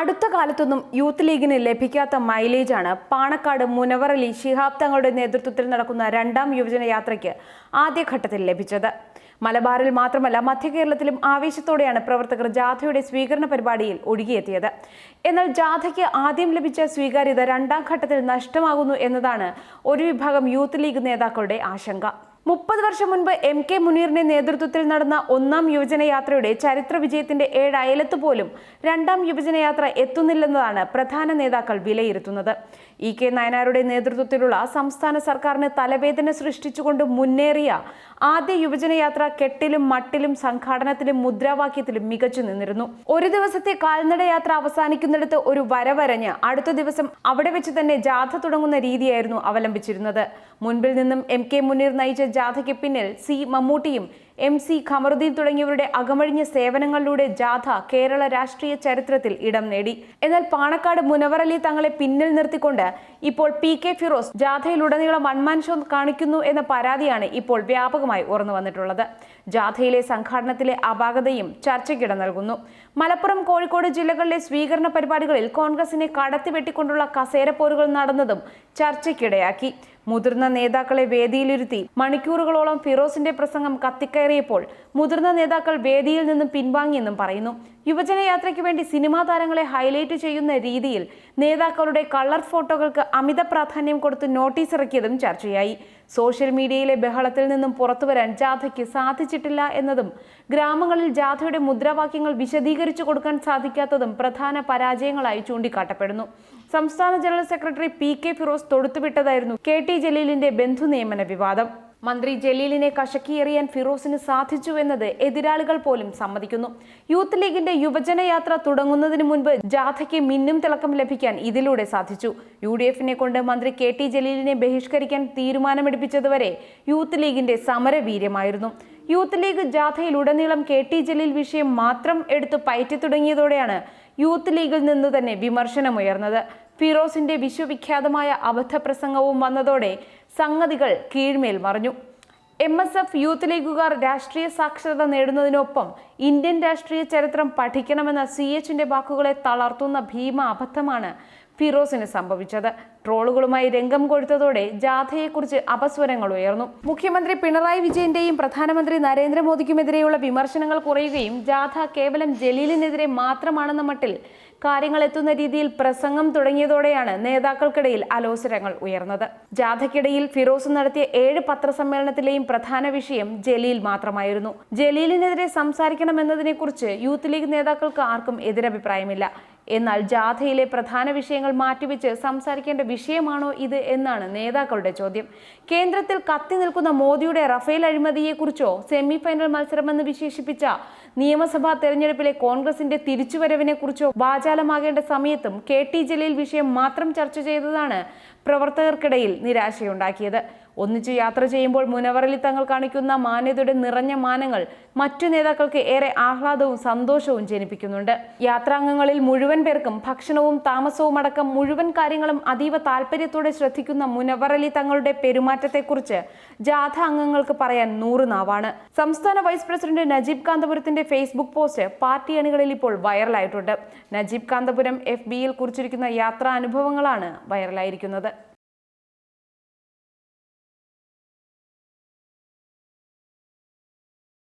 അടുത്ത കാലത്തൊന്നും യൂത്ത് ലീഗിന് ലഭിക്കാത്ത മൈലേജാണ് പാണക്കാട് മുനവറലി ശിഹാബ് തങ്ങളുടെ നേതൃത്വത്തിൽ നടക്കുന്ന രണ്ടാം യുവജന യാത്രയ്ക്ക് ആദ്യഘട്ടത്തിൽ ലഭിച്ചത്. മലബാറിൽ മാത്രമല്ല മധ്യ കേരളത്തിലും ആവേശത്തോടെയാണ് പ്രവർത്തകർ ജാഥയുടെ സ്വീകരണ പരിപാടിയിൽ ഒഴുകിയെത്തിയത്. എന്നാൽ ജാഥയ്ക്ക് ആദ്യം ലഭിച്ച സ്വീകാര്യത രണ്ടാം ഘട്ടത്തിൽ നഷ്ടമാകുന്നു എന്നതാണ് ഒരു വിഭാഗം യൂത്ത് ലീഗ് നേതാക്കളുടെ ആശങ്ക. മുപ്പത് വർഷം മുൻപ് എം കെ മുനീറിന്റെ നേതൃത്വത്തിൽ നടന്ന ഒന്നാം യുവജനയാത്രയുടെ ചരിത്ര വിജയത്തിന്റെ ഏഴ് പോലും രണ്ടാം യുവജനയാത്ര എത്തുന്നില്ലെന്നതാണ് പ്രധാന നേതാക്കൾ വിലയിരുത്തുന്നത്. ഇ കെ നയനാരുടെ നേതൃത്വത്തിലുള്ള സംസ്ഥാന സർക്കാരിന് തലവേദന സൃഷ്ടിച്ചുകൊണ്ട് മുന്നേറിയ ആദ്യ യുവജനയാത്ര കെട്ടിലും മട്ടിലും സംഘാടനത്തിലും മുദ്രാവാക്യത്തിലും മികച്ചു നിന്നിരുന്നു. ഒരു ദിവസത്തെ കാൽനടയാത്ര അവസാനിക്കുന്നിടത്ത് ഒരു വരവരഞ്ഞ് അടുത്ത ദിവസം അവിടെ വെച്ച് തന്നെ ജാഥ തുടങ്ങുന്ന രീതിയായിരുന്നു അവലംബിച്ചിരുന്നത്. മുൻപിൽ നിന്നും എം കെ മുനീർ നയിച്ച ജാഥയ്ക്ക് പിന്നിൽ സി മമ്മൂട്ടിയും എം സി ഖമറുദ്ദീൻ തുടങ്ങിയവരുടെ അകമഴിഞ്ഞ സേവനങ്ങളിലൂടെ ജാഥ കേരള രാഷ്ട്രീയ ചരിത്രത്തിൽ ഇടം നേടി. എന്നാൽ പാണക്കാട് മുനവറലി തങ്ങളെ പിന്നിൽ നിർത്തിക്കൊണ്ട് ഇപ്പോൾ പി കെ ഫിറോസ് ജാഥയിലുടനീളം മൺമാൻഷോ കാണിക്കുന്നു എന്ന പരാതിയാണ് ഇപ്പോൾ വ്യാപകമായി ഉറന്നു വന്നിട്ടുള്ളത്. ജാഥയിലെ സംഘാടനത്തിലെ അപാകതയും ചർച്ചയ്ക്കിട നൽകുന്നു. മലപ്പുറം കോഴിക്കോട് ജില്ലകളിലെ സ്വീകരണ പരിപാടികളിൽ കോൺഗ്രസിനെ കടത്തിവെട്ടിക്കൊണ്ടുള്ള കസേരപ്പോരുകൾ നടന്നതും ചർച്ചയ്ക്കിടയാക്കി. മുതിർന്ന നേതാക്കളെ വേദിയിലിരുത്തി മണിക്കൂറുകളോളം ഫിറോസിന്റെ പ്രസംഗം കത്തിക്കയറിയപ്പോൾ മുതിർന്ന നേതാക്കൾ വേദിയിൽ നിന്നും പിൻവാങ്ങിയെന്നും പറയുന്നു. യുവജന യാത്രയ്ക്ക് വേണ്ടി സിനിമാ താരങ്ങളെ ഹൈലൈറ്റ് ചെയ്യുന്ന രീതിയിൽ നേതാക്കളുടെ കളർ ഫോട്ടോകൾക്ക് അമിത പ്രാധാന്യം കൊടുത്ത് നോട്ടീസ് ഇറക്കിയതും ചർച്ചയായി. സോഷ്യൽ മീഡിയയിലെ ബഹളത്തിൽ നിന്നും പുറത്തുവരാൻ ജാഥയ്ക്ക് സാധിച്ചിട്ടില്ല എന്നതും ഗ്രാമങ്ങളിൽ ജാഥയുടെ മുദ്രാവാക്യങ്ങൾ വിശദീകരിച്ചു കൊടുക്കാൻ സാധിക്കാത്തതും പ്രധാന പരാജയങ്ങളായി ചൂണ്ടിക്കാട്ടപ്പെടുന്നു. സംസ്ഥാന general secretary P K Firoz തൊടുത്തുവിട്ടതായിരുന്നു K T ജലീലിന്റെ ബന്ധു നിയമന വിവാദം. മന്ത്രി ജലീലിനെ കശക്കിയെറിയാൻ ഫിറോസിന് സാധിച്ചു എന്നത് എതിരാളികൾ പോലും സമ്മതിക്കുന്നു. യൂത്ത് ലീഗിന്റെ യുവജന യാത്ര തുടങ്ങുന്നതിന് മുൻപ് ജാഥയ്ക്ക് മിന്നും തിളക്കം ലഭിക്കാൻ ഇതിലൂടെ സാധിച്ചു. യു ഡി എഫിനെ കൊണ്ട് മന്ത്രി കെ ടി ജലീലിനെ ബഹിഷ്കരിക്കാൻ തീരുമാനമെടുപ്പിച്ചതുവരെ യൂത്ത് ലീഗിന്റെ സമരവീര്യമായിരുന്നു. യൂത്ത് ലീഗ് ജാഥയിലുടനീളം കെ ടി ജലീൽ വിഷയം മാത്രം എടുത്തു പയറ്റി തുടങ്ങിയതോടെയാണ് യൂത്ത് ലീഗിൽ നിന്ന് തന്നെ വിമർശനമുയർന്നത്. ഫിറോസിന്റെ വിശ്വവിഖ്യാതമായ അബദ്ധപ്രസംഗവും വന്നതോടെ സംഗതികൾ കീഴ്മേൽ മറിഞ്ഞു. എം എസ് എഫ് യൂത്ത് ലീഗുകാർ രാഷ്ട്രീയ സാക്ഷരത നേടുന്നതിനൊപ്പം ഇന്ത്യൻ രാഷ്ട്രീയ ചരിത്രം പഠിക്കണമെന്ന സി എച്ചിന്റെ വാക്കുകളെ തളർത്തുന്ന ഭീമ അബദ്ധമാണ് ഫിറോസിന് സംഭവിച്ചത്. ട്രോളുകളുമായി രംഗം കൊഴുത്തതോടെ ജാഥയെക്കുറിച്ച് അപസ്വരങ്ങൾ ഉയർന്നു. മുഖ്യമന്ത്രി പിണറായി വിജയന്റെയും പ്രധാനമന്ത്രി നരേന്ദ്രമോദിക്കുമെതിരെയുള്ള വിമർശനങ്ങൾ കുറയുകയും ജാഥ കേവലം ജലീലിനെതിരെ മാത്രമാണെന്ന മട്ടിൽ കാര്യങ്ങൾ എത്തുന്ന രീതിയിൽ പ്രസംഗം തുടങ്ങിയതോടെയാണ് നേതാക്കൾക്കിടയിൽ അലോസരങ്ങൾ ഉയർന്നത്. ജാഥയ്ക്കിടയിൽ ഫിറോസ് നടത്തിയ ഏഴ് പത്രസമ്മേളനത്തിലെയും പ്രധാന വിഷയം ജലീൽ മാത്രമായിരുന്നു. ജലീലിനെതിരെ സംസാരിക്കണമെന്നതിനെക്കുറിച്ച് യൂത്ത് ലീഗ് നേതാക്കൾക്ക് ആർക്കും എതിരഭിപ്രായമില്ല. എന്നാൽ ജാഥയിലെ പ്രധാന വിഷയങ്ങൾ മാറ്റിവെച്ച് സംസാരിക്കേണ്ട വിഷയമാണോ ഇത് എന്നാണ് നേതാക്കളുടെ ചോദ്യം. കേന്ദ്രത്തിൽ കത്തി നിൽക്കുന്ന മോദിയുടെ റഫേൽ അഴിമതിയെക്കുറിച്ചോ സെമി ഫൈനൽ മത്സരമെന്ന് വിശേഷിപ്പിച്ച നിയമസഭാ തെരഞ്ഞെടുപ്പിലെ കോൺഗ്രസിന്റെ തിരിച്ചുവരവിനെക്കുറിച്ചോ വാചാലമാകേണ്ട സമയത്തും കെ ടി ജലീൽ വിഷയം മാത്രം ചർച്ച ചെയ്തതാണ് പ്രവർത്തകർക്കിടയിൽ നിരാശയുണ്ടാക്കിയത്. ഒന്നിച്ചു യാത്ര ചെയ്യുമ്പോൾ മുനവറലി തങ്ങൾ കാണിക്കുന്ന മാന്യതയുടെ നിറഞ്ഞ മാനങ്ങൾ മറ്റു നേതാക്കൾക്ക് ഏറെ ആഹ്ലാദവും സന്തോഷവും ജനിപ്പിക്കുന്നുണ്ട്. യാത്രാംഗങ്ങളിൽ മുഴുവൻ പേർക്കും ഭക്ഷണവും താമസവും അടക്കം മുഴുവൻ കാര്യങ്ങളും അതീവ താല്പര്യത്തോടെ ശ്രദ്ധിക്കുന്ന മുനവറലി തങ്ങളുടെ പെരുമാറ്റത്തെക്കുറിച്ച് ജാഥ അംഗങ്ങൾക്ക് പറയാൻ നൂറ് നാവാണ്. സംസ്ഥാന വൈസ് പ്രസിഡന്റ് നജീബ് കാന്തപുരത്തിന്റെ ഫേസ്ബുക്ക് പോസ്റ്റ് പാർട്ടി അണികളിൽ ഇപ്പോൾ വൈറലായിട്ടുണ്ട്. നജീബ് കാന്തപുരം എഫ് ബിയിൽ കുറിച്ചിരിക്കുന്ന യാത്രാ അനുഭവങ്ങളാണ് വൈറലായിരിക്കുന്നത്.